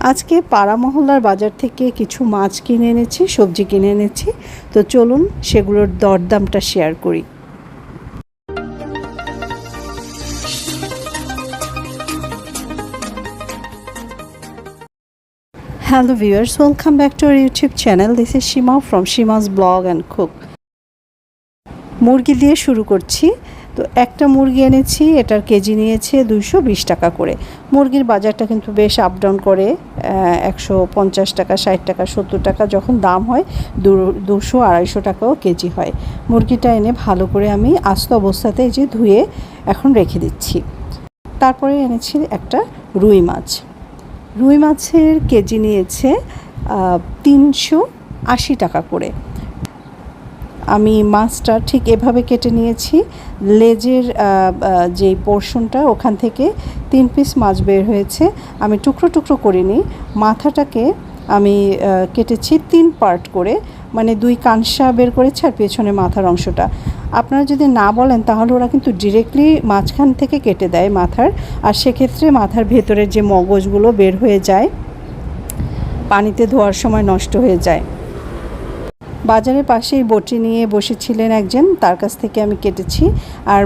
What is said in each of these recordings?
আজকে পাড়া মহল্লার বাজার থেকে কিছু মাছ কিনে এনেছি, সবজি কিনে এনেছি। তো চলুন সেগুলোর দরদামটা শেয়ার করি। Hello viewers welcome back to our YouTube channel this is Seema from Seema's blog and cook মুরগি দিয়ে শুরু করছি। তো একটা মুরগি এনেছি, এটার কেজি নিয়েছে দুইশো বিশ টাকা করে। মুরগির বাজারটা কিন্তু বেশ আপ ডাউন করে একশো পঞ্চাশ টাকা, ষাট টাকা, সত্তর টাকা যখন দাম হয়, দু, দুশো আড়াইশো টাকাও কেজি হয়। মুরগিটা এনে ভালো করে আমি আস্ত অবস্থাতে যে ধুয়ে এখন রেখে দিচ্ছি। তারপরে এনেছি একটা রুই মাছ। রুই মাছের কেজি নিয়েছে তিনশো আশি টাকা করে। আমি মাছটা ঠিক এভাবে কেটে নিয়েছি। লেজের যেই পোর্শনটা ওখান থেকে তিন পিস মাছ বের হয়েছে। আমি টুকরো টুকরো করিনি। মাথাটাকে আমি কেটেছি তিন পার্ট করে। মানে দুই কানসা বের করেছে আর পেছনে মাথার অংশটা। আপনারা যদি না বলেন, তাহলে ওরা কিন্তু ডিরেক্টলি মাঝখান থেকে কেটে দেয় মাথার। আর সেক্ষেত্রে মাথার ভেতরের যে মগজগুলো বের হয়ে যায়, পানিতে ধোয়ার সময় নষ্ট হয়ে যায়। বাজারের পাশেই বটি নিয়ে বসেছিলেন একজন, তার কাছ থেকে আমি কেটেছি। আর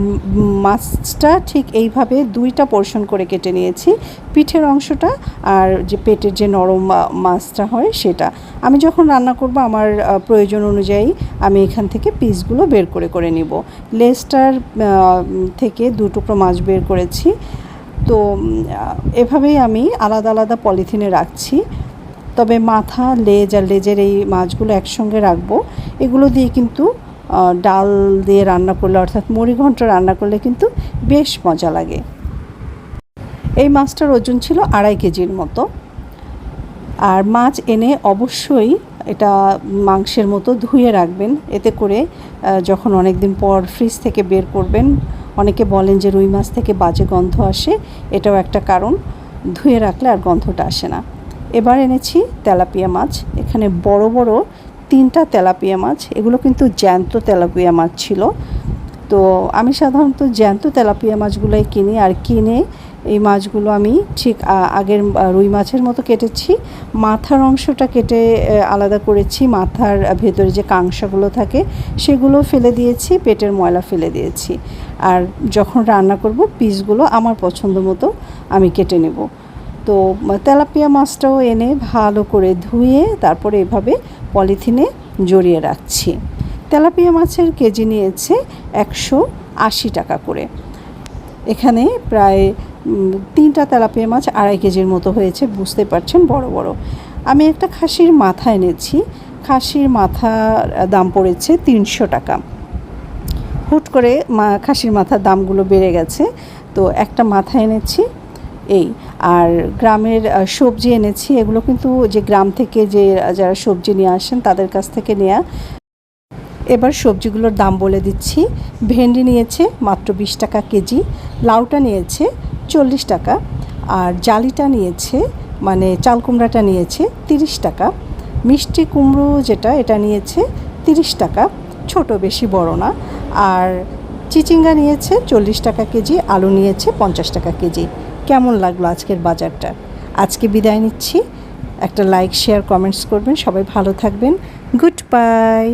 মাছটা ঠিক এইভাবে দুইটা পোর্শন করে কেটে নিয়েছি, পিঠের অংশটা আর যে পেটের যে নরম মাছটা হয় সেটা। আমি যখন রান্না করব, আমার প্রয়োজন অনুযায়ী আমি এখান থেকে পিসগুলো বের করে করে নিব। লেজটার থেকে দু টুকরো মাছ বের করেছি। তো এভাবেই আমি আলাদা আলাদা পলিথিনে রাখছি। তবে মাথা, লেজ আর লেজের এই মাছগুলো একসঙ্গে রাখব। এগুলো দিয়ে কিন্তু ডাল দিয়ে রান্না করলে, অর্থাৎ মুড়িঘণ্ট রান্না করলে কিন্তু বেশ মজা লাগে। এই মাছটার ওজন ছিল আড়াই কেজির মতো। আর মাছ এনে অবশ্যই এটা মাংসের মতো ধুয়ে রাখবেন। এতে করে যখন অনেক দিন পর ফ্রিজ থেকে বের করবেন, অনেকে বলেন যে রুই মাছ থেকে বাজে গন্ধ আসে, এটাও একটা কারণ। ধুয়ে রাখলে আর গন্ধটা আসে না। এবার এনেছি তেলাপিয়া মাছ। এখানে বড় বড় তিনটা তেলাপিয়া মাছ। এগুলো কিন্তু জ্যান্ত তেলাপিয়া মাছ ছিল। তো আমি সাধারণত জ্যান্ত তেলাপিয়া মাছগুলোই কিনি আর কিনে এই মাছগুলো আমি ঠিক আগের রুই মাছের মতো কেটেছি। মাথার অংশটা কেটে আলাদা করেছি। মাথার ভেতরে যে কাংসাগুলো থাকে সেগুলো ফেলে দিয়েছি, পেটের ময়লা ফেলে দিয়েছি। আর যখন রান্না করব, পিসগুলো আমার পছন্দ মতো আমি কেটে নেব। তো তেলাপিয়া মাছটাও এনে ভালো করে ধুয়ে তারপরে এভাবে পলিথিনে জড়িয়ে রাখছি। তেলাপিয়া মাছের কেজি নিয়েছে একশো আশি টাকা করে। এখানে প্রায় তিনটা তেলাপিয়া মাছ আড়াই কেজির মতো হয়েছে, বুঝতে পারছেন? বড় বড়। আমি একটা খাসির মাথা এনেছি। খাসির মাথার দাম পড়েছে তিনশো টাকা। হুট করে মা, খাসির মাথার দামগুলো বেড়ে গেছে। তো একটা মাথা এনেছি, এই। আর গ্রামের সবজি এনেছি, এগুলো কিন্তু যে গ্রাম থেকে যে যারা সবজি নিয়ে আসেন তাদের কাছ থেকে নেওয়া এবার সবজিগুলোর দাম বলে দিচ্ছি। ভেন্ডি নিয়েছে মাত্র বিশ টাকা কেজি, লাউটা নিয়েছে চল্লিশ টাকা, আর জালিটা নিয়েছে মানে চাল কুমড়াটা নিয়েছে তিরিশ টাকা, মিষ্টি কুমড়ো যেটা, এটা নিয়েছে তিরিশ টাকা, ছোট বেশি বড় না, আর চিচিঙ্গা নিয়েছে চল্লিশ টাকা কেজি, আলু নিয়েছে পঞ্চাশ টাকা কেজি। কেমন লাগল আজকের বাজারটা? আজকে বিদায় নিচ্ছি। একটা লাইক শেয়ার কমেন্টস করবেন। সবাই ভালো থাকবেন। Good bye